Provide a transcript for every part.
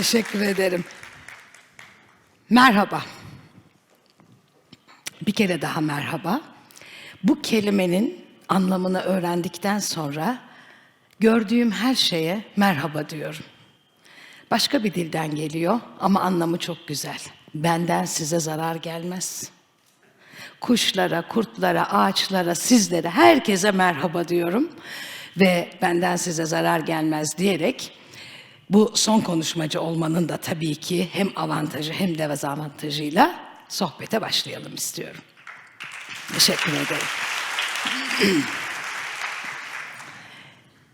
Teşekkür ederim. Merhaba. Bir kere daha merhaba. Bu kelimenin anlamını öğrendikten sonra gördüğüm her şeye merhaba diyorum. Başka bir dilden geliyor ama anlamı çok güzel. Benden size zarar gelmez. Kuşlara, kurtlara, ağaçlara, sizlere, herkese merhaba diyorum. Ve benden size zarar gelmez diyerek bu son konuşmacı olmanın da tabii ki hem avantajı hem de dezavantajıyla sohbete başlayalım istiyorum. Teşekkür ederim.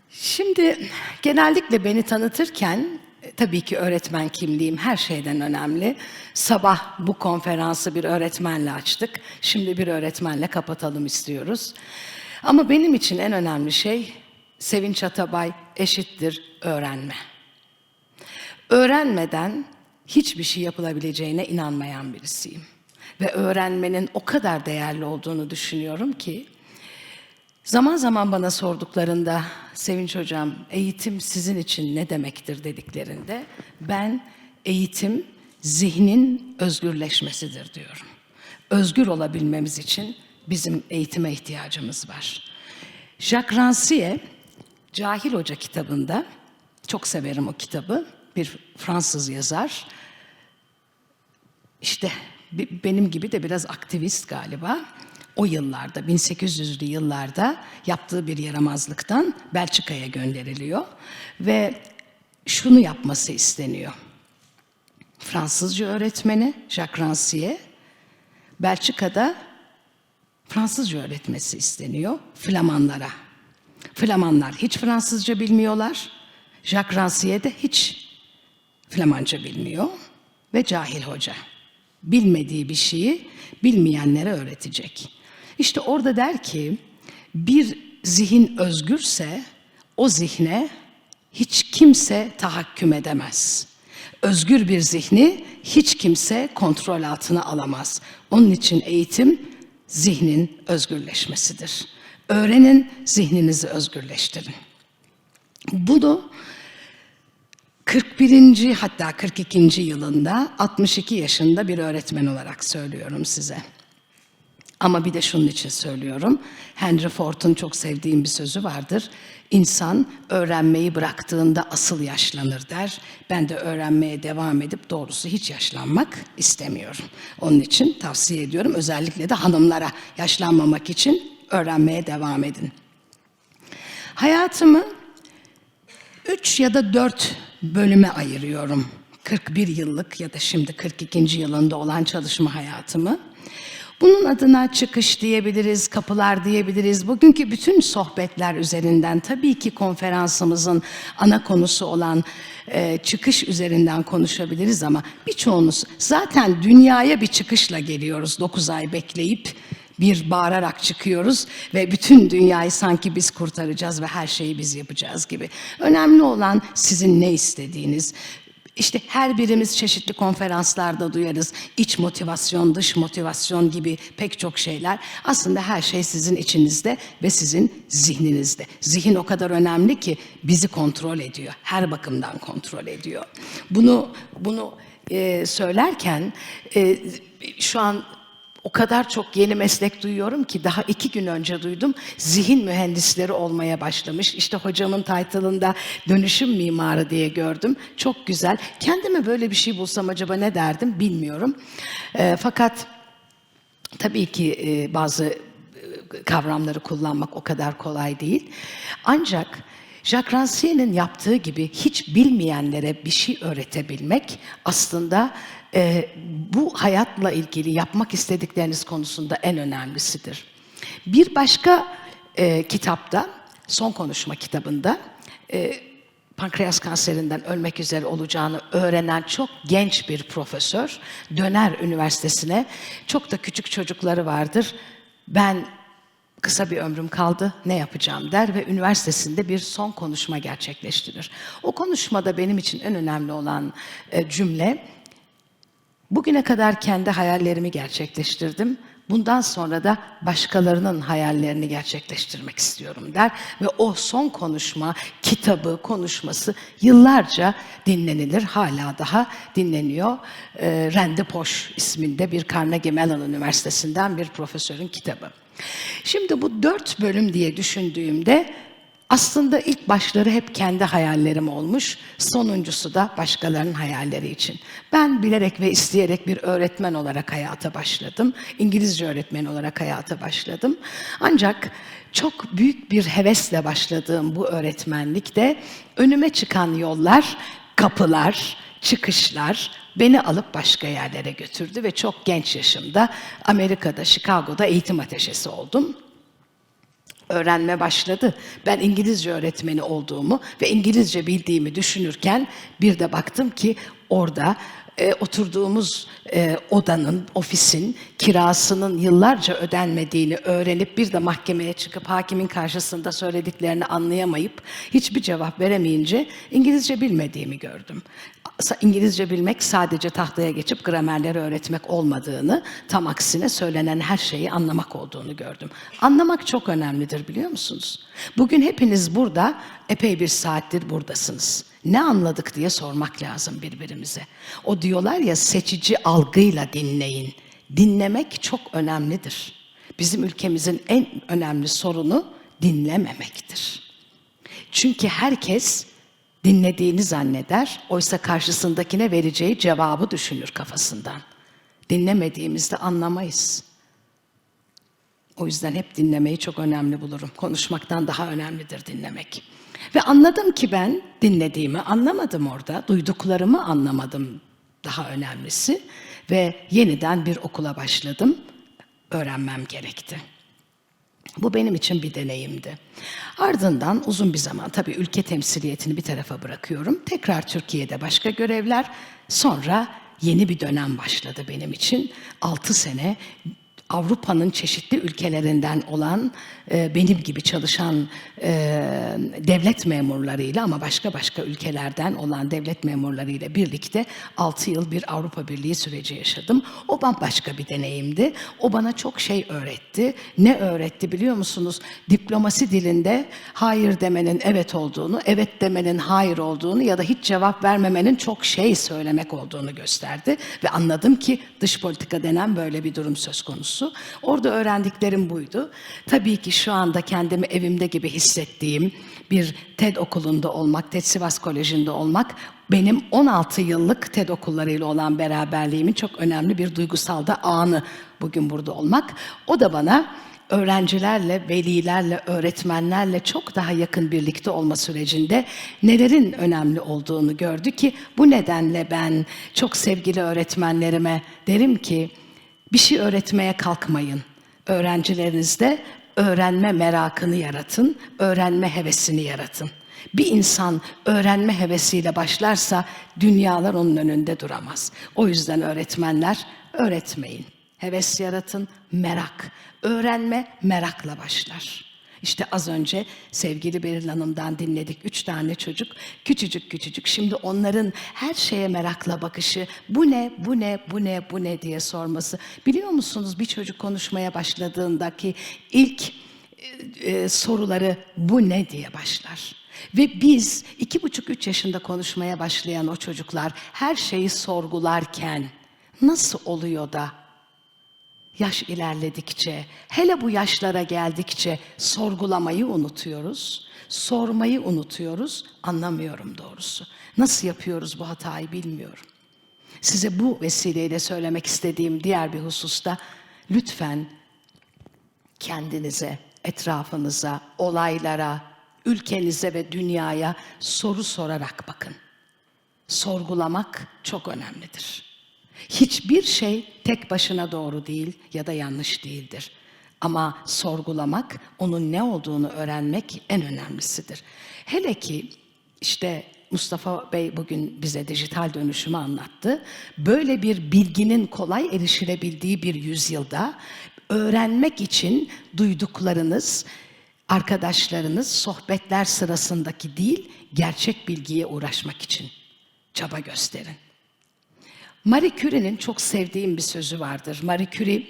Şimdi genellikle beni tanıtırken e, tabii ki öğretmen kimliğim her şeyden önemli. Sabah bu konferansı bir öğretmenle açtık. Şimdi bir öğretmenle kapatalım istiyoruz. Ama benim için en önemli şey Sevinç Atabay eşittir öğrenme. Öğrenmeden hiçbir şey yapılabileceğine inanmayan birisiyim. Ve öğrenmenin o kadar değerli olduğunu düşünüyorum ki Zaman zaman bana sorduklarında Sevinç Hocam eğitim sizin için ne demektir dediklerinde ben eğitim zihnin özgürleşmesidir diyorum. Özgür olabilmemiz için bizim eğitime ihtiyacımız var. Jacques Rancière Cahil Hoca kitabında çok severim o kitabı. Bir Fransız yazar. İşte benim gibi de biraz aktivist galiba. O yıllarda, 1800'lü yıllarda yaptığı bir yaramazlıktan Belçika'ya gönderiliyor. Ve şunu yapması isteniyor. Fransızca öğretmeni Jacques Rancière, Belçika'da Fransızca öğretmesi isteniyor Flamanlara. Flamanlar hiç Fransızca bilmiyorlar. Jacques Rancière de hiç Flamanca bilmiyor ve cahil hoca. Bilmediği bir şeyi bilmeyenlere öğretecek. İşte orada der ki bir zihin özgürse o zihne hiç kimse tahakküm edemez. Özgür bir zihni hiç kimse kontrol altına alamaz. Onun için eğitim zihnin özgürleşmesidir. Öğrenin, zihninizi özgürleştirin. Bunu 41. hatta 42. yılında 62 yaşında bir öğretmen olarak söylüyorum size. Ama bir de şunun için söylüyorum. Henry Ford'un çok sevdiğim bir sözü vardır. İnsan öğrenmeyi bıraktığında asıl yaşlanır der. Ben de öğrenmeye devam edip doğrusu hiç yaşlanmak istemiyorum. Onun için tavsiye ediyorum özellikle de hanımlara yaşlanmamak için öğrenmeye devam edin. Hayatımı üç ya da dört bölüme ayırıyorum. 41 yıllık ya da şimdi 42. yılında olan çalışma hayatımı. Bunun adına çıkış diyebiliriz, kapılar diyebiliriz. Bugünkü bütün sohbetler üzerinden tabii ki konferansımızın ana konusu olan e, çıkış üzerinden konuşabiliriz ama birçoğunuz zaten dünyaya bir çıkışla geliyoruz 9 ay bekleyip bir bağırarak çıkıyoruz ve bütün dünyayı sanki biz kurtaracağız ve her şeyi biz yapacağız gibi. Önemli olan sizin ne istediğiniz. İşte her birimiz çeşitli konferanslarda duyarız. İç motivasyon, dış motivasyon gibi pek çok şeyler. Aslında her şey sizin içinizde ve sizin zihninizde. Zihin o kadar önemli ki bizi kontrol ediyor. Her bakımdan kontrol ediyor. Bunu bunu e, söylerken e, şu an o kadar çok yeni meslek duyuyorum ki daha iki gün önce duydum. Zihin mühendisleri olmaya başlamış. İşte hocamın title'ında dönüşüm mimarı diye gördüm. Çok güzel. Kendime böyle bir şey bulsam acaba ne derdim bilmiyorum. E, fakat tabii ki e, bazı e, kavramları kullanmak o kadar kolay değil. Ancak Jacques Rancière'nin yaptığı gibi hiç bilmeyenlere bir şey öğretebilmek aslında e, bu hayatla ilgili yapmak istedikleriniz konusunda en önemlisidir. Bir başka e, kitapta, son konuşma kitabında, e, pankreas kanserinden ölmek üzere olacağını öğrenen çok genç bir profesör döner üniversitesine. Çok da küçük çocukları vardır. Ben kısa bir ömrüm kaldı ne yapacağım der ve üniversitesinde bir son konuşma gerçekleştirir. O konuşmada benim için en önemli olan e, cümle Bugüne kadar kendi hayallerimi gerçekleştirdim. Bundan sonra da başkalarının hayallerini gerçekleştirmek istiyorum der ve o son konuşma, kitabı, konuşması yıllarca dinlenilir. Hala daha dinleniyor. Ee, Randy Posh isminde bir Carnegie Mellon Üniversitesi'nden bir profesörün kitabı. Şimdi bu dört bölüm diye düşündüğümde aslında ilk başları hep kendi hayallerim olmuş, sonuncusu da başkalarının hayalleri için. Ben bilerek ve isteyerek bir öğretmen olarak hayata başladım. İngilizce öğretmeni olarak hayata başladım. Ancak çok büyük bir hevesle başladığım bu öğretmenlikte önüme çıkan yollar, kapılar, çıkışlar beni alıp başka yerlere götürdü ve çok genç yaşımda Amerika'da, Chicago'da eğitim ateşesi oldum öğrenme başladı. Ben İngilizce öğretmeni olduğumu ve İngilizce bildiğimi düşünürken bir de baktım ki orada e, oturduğumuz e, odanın, ofisin kirasının yıllarca ödenmediğini öğrenip bir de mahkemeye çıkıp hakimin karşısında söylediklerini anlayamayıp hiçbir cevap veremeyince İngilizce bilmediğimi gördüm. İngilizce bilmek sadece tahtaya geçip gramerleri öğretmek olmadığını, tam aksine söylenen her şeyi anlamak olduğunu gördüm. Anlamak çok önemlidir biliyor musunuz? Bugün hepiniz burada epey bir saattir buradasınız. Ne anladık diye sormak lazım birbirimize. O diyorlar ya seçici algıyla dinleyin. Dinlemek çok önemlidir. Bizim ülkemizin en önemli sorunu dinlememektir. Çünkü herkes dinlediğini zanneder, oysa karşısındakine vereceği cevabı düşünür kafasından. Dinlemediğimizde anlamayız. O yüzden hep dinlemeyi çok önemli bulurum. Konuşmaktan daha önemlidir dinlemek. Ve anladım ki ben dinlediğimi anlamadım orada, duyduklarımı anlamadım daha önemlisi. Ve yeniden bir okula başladım, öğrenmem gerekti. Bu benim için bir deneyimdi. Ardından uzun bir zaman tabii ülke temsiliyetini bir tarafa bırakıyorum. Tekrar Türkiye'de başka görevler. Sonra yeni bir dönem başladı benim için. 6 sene Avrupa'nın çeşitli ülkelerinden olan e, benim gibi çalışan e, devlet memurlarıyla ama başka başka ülkelerden olan devlet memurlarıyla birlikte 6 yıl bir Avrupa Birliği süreci yaşadım. O bambaşka bir deneyimdi. O bana çok şey öğretti. Ne öğretti biliyor musunuz? Diplomasi dilinde hayır demenin evet olduğunu, evet demenin hayır olduğunu ya da hiç cevap vermemenin çok şey söylemek olduğunu gösterdi. Ve anladım ki dış politika denen böyle bir durum söz konusu. Orada öğrendiklerim buydu. Tabii ki şu anda kendimi evimde gibi hissettiğim bir TED okulunda olmak, TED Sivas Koleji'nde olmak benim 16 yıllık TED okullarıyla olan beraberliğimin çok önemli bir duygusal da anı bugün burada olmak. O da bana öğrencilerle, velilerle, öğretmenlerle çok daha yakın birlikte olma sürecinde nelerin önemli olduğunu gördü ki bu nedenle ben çok sevgili öğretmenlerime derim ki bir şey öğretmeye kalkmayın. Öğrencilerinizde öğrenme merakını yaratın, öğrenme hevesini yaratın. Bir insan öğrenme hevesiyle başlarsa dünyalar onun önünde duramaz. O yüzden öğretmenler öğretmeyin. Heves yaratın, merak. Öğrenme merakla başlar. İşte az önce sevgili Beril Hanım'dan dinledik. Üç tane çocuk, küçücük küçücük. Şimdi onların her şeye merakla bakışı, bu ne, bu ne, bu ne, bu ne diye sorması. Biliyor musunuz bir çocuk konuşmaya başladığındaki ilk e, e, soruları bu ne diye başlar. Ve biz iki buçuk üç yaşında konuşmaya başlayan o çocuklar her şeyi sorgularken nasıl oluyor da yaş ilerledikçe, hele bu yaşlara geldikçe sorgulamayı unutuyoruz, sormayı unutuyoruz, anlamıyorum doğrusu. Nasıl yapıyoruz bu hatayı bilmiyorum. Size bu vesileyle söylemek istediğim diğer bir hususta lütfen kendinize, etrafınıza, olaylara, ülkenize ve dünyaya soru sorarak bakın. Sorgulamak çok önemlidir. Hiçbir şey tek başına doğru değil ya da yanlış değildir. Ama sorgulamak, onun ne olduğunu öğrenmek en önemlisidir. Hele ki işte Mustafa Bey bugün bize dijital dönüşümü anlattı. Böyle bir bilginin kolay erişilebildiği bir yüzyılda öğrenmek için duyduklarınız, arkadaşlarınız sohbetler sırasındaki değil, gerçek bilgiye uğraşmak için çaba gösterin. Marie Curie'nin çok sevdiğim bir sözü vardır. Marie Curie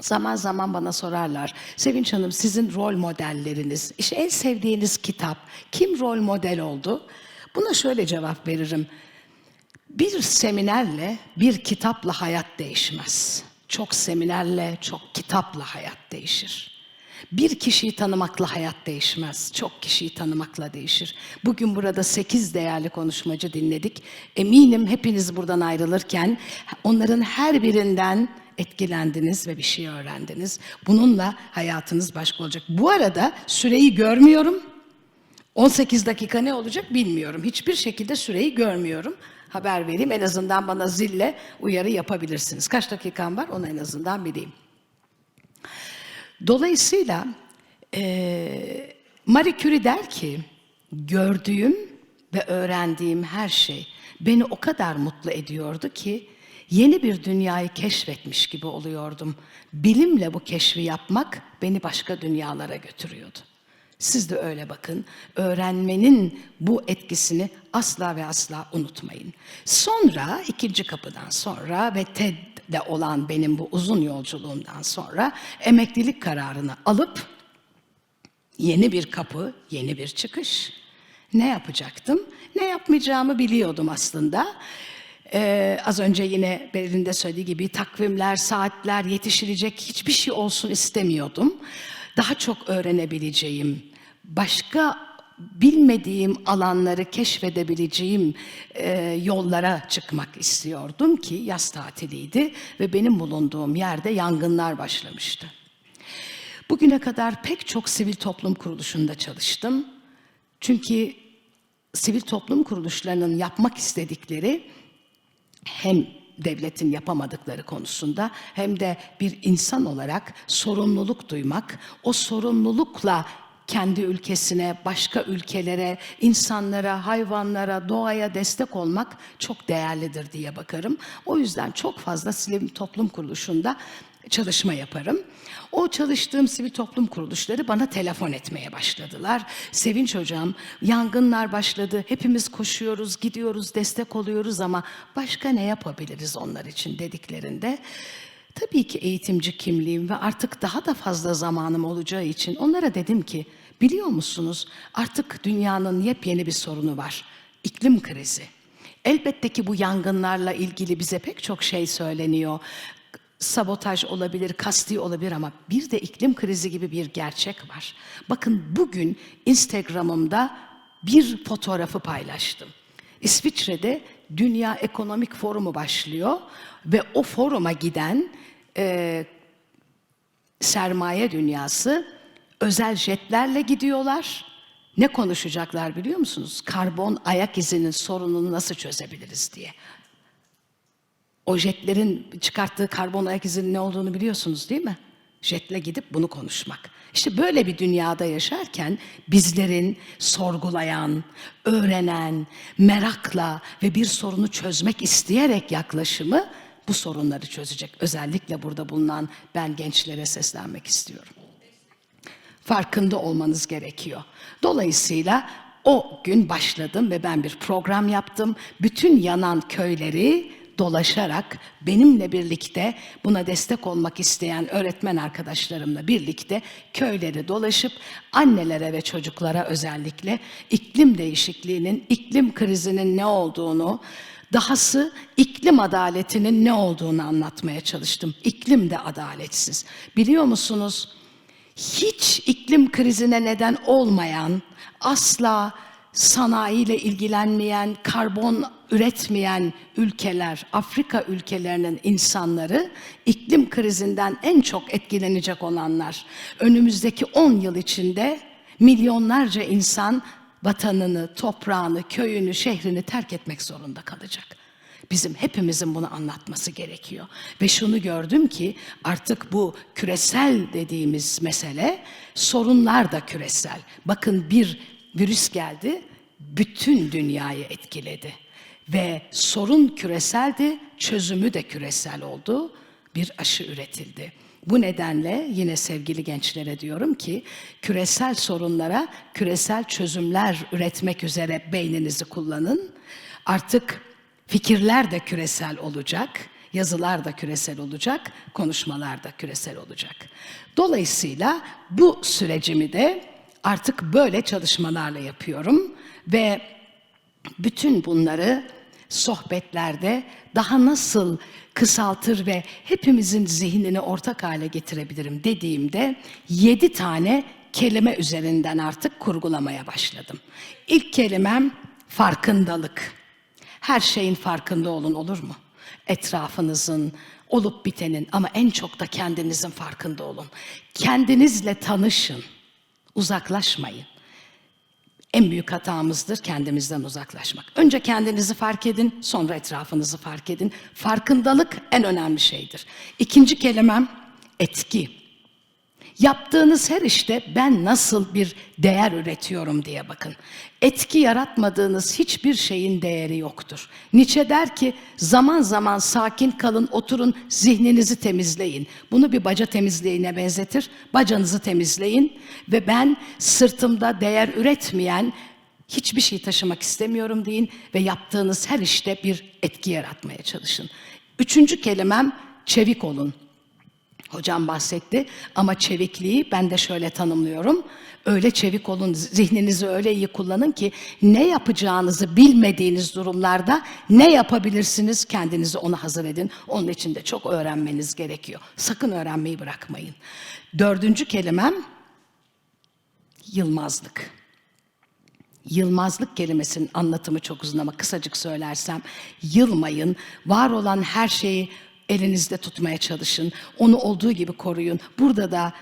Zaman zaman bana sorarlar, Sevinç Hanım sizin rol modelleriniz, işte en sevdiğiniz kitap, kim rol model oldu? Buna şöyle cevap veririm. Bir seminerle, bir kitapla hayat değişmez. Çok seminerle, çok kitapla hayat değişir. Bir kişiyi tanımakla hayat değişmez. Çok kişiyi tanımakla değişir. Bugün burada sekiz değerli konuşmacı dinledik. Eminim hepiniz buradan ayrılırken onların her birinden etkilendiniz ve bir şey öğrendiniz. Bununla hayatınız başka olacak. Bu arada süreyi görmüyorum. 18 dakika ne olacak bilmiyorum. Hiçbir şekilde süreyi görmüyorum. Haber vereyim. En azından bana zille uyarı yapabilirsiniz. Kaç dakikam var onu en azından bileyim. Dolayısıyla eee Marie Curie der ki, gördüğüm ve öğrendiğim her şey beni o kadar mutlu ediyordu ki yeni bir dünyayı keşfetmiş gibi oluyordum. Bilimle bu keşfi yapmak beni başka dünyalara götürüyordu. Siz de öyle bakın. Öğrenmenin bu etkisini asla ve asla unutmayın. Sonra ikinci kapıdan sonra ve TED'de olan benim bu uzun yolculuğumdan sonra emeklilik kararını alıp yeni bir kapı, yeni bir çıkış. Ne yapacaktım? Ne yapmayacağımı biliyordum aslında. Ee, az önce yine Beril'in de söylediği gibi takvimler, saatler, yetişilecek hiçbir şey olsun istemiyordum. Daha çok öğrenebileceğim, başka bilmediğim alanları keşfedebileceğim e, yollara çıkmak istiyordum ki yaz tatiliydi ve benim bulunduğum yerde yangınlar başlamıştı. Bugüne kadar pek çok sivil toplum kuruluşunda çalıştım. Çünkü sivil toplum kuruluşlarının yapmak istedikleri hem devletin yapamadıkları konusunda hem de bir insan olarak sorumluluk duymak, o sorumlulukla kendi ülkesine, başka ülkelere, insanlara, hayvanlara, doğaya destek olmak çok değerlidir diye bakarım. O yüzden çok fazla sivil toplum kuruluşunda çalışma yaparım. O çalıştığım sivil toplum kuruluşları bana telefon etmeye başladılar. Sevinç hocam, yangınlar başladı. Hepimiz koşuyoruz, gidiyoruz, destek oluyoruz ama başka ne yapabiliriz onlar için dediklerinde tabii ki eğitimci kimliğim ve artık daha da fazla zamanım olacağı için onlara dedim ki biliyor musunuz artık dünyanın yepyeni bir sorunu var. İklim krizi. Elbette ki bu yangınlarla ilgili bize pek çok şey söyleniyor sabotaj olabilir, kasti olabilir ama bir de iklim krizi gibi bir gerçek var. Bakın bugün Instagram'ımda bir fotoğrafı paylaştım. İsviçre'de Dünya Ekonomik Forumu başlıyor ve o foruma giden e, sermaye dünyası özel jetlerle gidiyorlar. Ne konuşacaklar biliyor musunuz? Karbon ayak izinin sorununu nasıl çözebiliriz diye. O jetlerin çıkarttığı karbon ayak izinin ne olduğunu biliyorsunuz değil mi? Jetle gidip bunu konuşmak. İşte böyle bir dünyada yaşarken bizlerin sorgulayan, öğrenen, merakla ve bir sorunu çözmek isteyerek yaklaşımı bu sorunları çözecek. Özellikle burada bulunan ben gençlere seslenmek istiyorum. Farkında olmanız gerekiyor. Dolayısıyla o gün başladım ve ben bir program yaptım. Bütün yanan köyleri dolaşarak benimle birlikte buna destek olmak isteyen öğretmen arkadaşlarımla birlikte köyleri dolaşıp annelere ve çocuklara özellikle iklim değişikliğinin, iklim krizinin ne olduğunu, dahası iklim adaletinin ne olduğunu anlatmaya çalıştım. İklim de adaletsiz. Biliyor musunuz? Hiç iklim krizine neden olmayan, asla sanayiyle ilgilenmeyen, karbon üretmeyen ülkeler, Afrika ülkelerinin insanları iklim krizinden en çok etkilenecek olanlar. Önümüzdeki 10 yıl içinde milyonlarca insan vatanını, toprağını, köyünü, şehrini terk etmek zorunda kalacak. Bizim hepimizin bunu anlatması gerekiyor. Ve şunu gördüm ki artık bu küresel dediğimiz mesele sorunlar da küresel. Bakın bir virüs geldi, bütün dünyayı etkiledi. Ve sorun küreseldi, çözümü de küresel oldu. Bir aşı üretildi. Bu nedenle yine sevgili gençlere diyorum ki küresel sorunlara küresel çözümler üretmek üzere beyninizi kullanın. Artık fikirler de küresel olacak. Yazılar da küresel olacak, konuşmalar da küresel olacak. Dolayısıyla bu sürecimi de artık böyle çalışmalarla yapıyorum ve bütün bunları sohbetlerde daha nasıl kısaltır ve hepimizin zihnini ortak hale getirebilirim dediğimde yedi tane kelime üzerinden artık kurgulamaya başladım. İlk kelimem farkındalık. Her şeyin farkında olun olur mu? Etrafınızın, olup bitenin ama en çok da kendinizin farkında olun. Kendinizle tanışın, uzaklaşmayın en büyük hatamızdır kendimizden uzaklaşmak. Önce kendinizi fark edin, sonra etrafınızı fark edin. Farkındalık en önemli şeydir. İkinci kelimem etki. Yaptığınız her işte ben nasıl bir değer üretiyorum diye bakın. Etki yaratmadığınız hiçbir şeyin değeri yoktur. Nietzsche der ki zaman zaman sakin kalın, oturun, zihninizi temizleyin. Bunu bir baca temizleyine benzetir. Bacanızı temizleyin ve ben sırtımda değer üretmeyen hiçbir şey taşımak istemiyorum deyin ve yaptığınız her işte bir etki yaratmaya çalışın. Üçüncü kelimem çevik olun. Hocam bahsetti ama çevikliği ben de şöyle tanımlıyorum. Öyle çevik olun, zihninizi öyle iyi kullanın ki ne yapacağınızı bilmediğiniz durumlarda ne yapabilirsiniz kendinizi ona hazır edin. Onun için de çok öğrenmeniz gerekiyor. Sakın öğrenmeyi bırakmayın. Dördüncü kelimem yılmazlık. Yılmazlık kelimesinin anlatımı çok uzun ama kısacık söylersem yılmayın. Var olan her şeyi elinizde tutmaya çalışın. Onu olduğu gibi koruyun. Burada da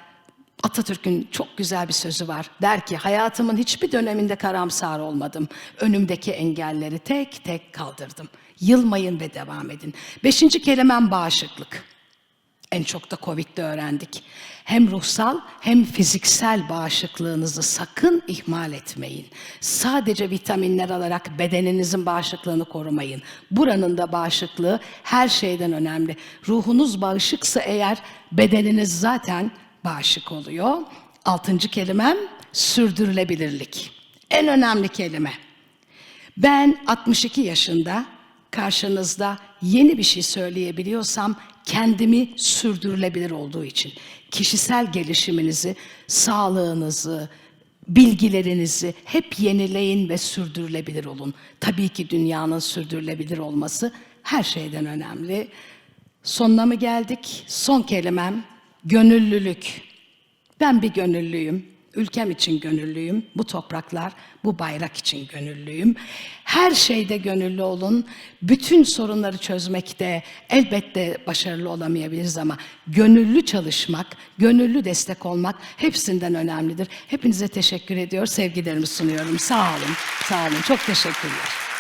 Atatürk'ün çok güzel bir sözü var. Der ki hayatımın hiçbir döneminde karamsar olmadım. Önümdeki engelleri tek tek kaldırdım. Yılmayın ve devam edin. Beşinci kelimem bağışıklık. En çok da Covid'de öğrendik. Hem ruhsal hem fiziksel bağışıklığınızı sakın ihmal etmeyin. Sadece vitaminler alarak bedeninizin bağışıklığını korumayın. Buranın da bağışıklığı her şeyden önemli. Ruhunuz bağışıksa eğer bedeniniz zaten bağışık oluyor. Altıncı kelimem sürdürülebilirlik. En önemli kelime. Ben 62 yaşında karşınızda yeni bir şey söyleyebiliyorsam kendimi sürdürülebilir olduğu için kişisel gelişiminizi, sağlığınızı, bilgilerinizi hep yenileyin ve sürdürülebilir olun. Tabii ki dünyanın sürdürülebilir olması her şeyden önemli. Sonuna mı geldik? Son kelimem gönüllülük. Ben bir gönüllüyüm. Ülkem için gönüllüyüm. Bu topraklar, bu bayrak için gönüllüyüm. Her şeyde gönüllü olun. Bütün sorunları çözmekte elbette başarılı olamayabiliriz ama gönüllü çalışmak, gönüllü destek olmak hepsinden önemlidir. Hepinize teşekkür ediyor, sevgilerimi sunuyorum. Sağ olun, sağ olun. Çok teşekkürler.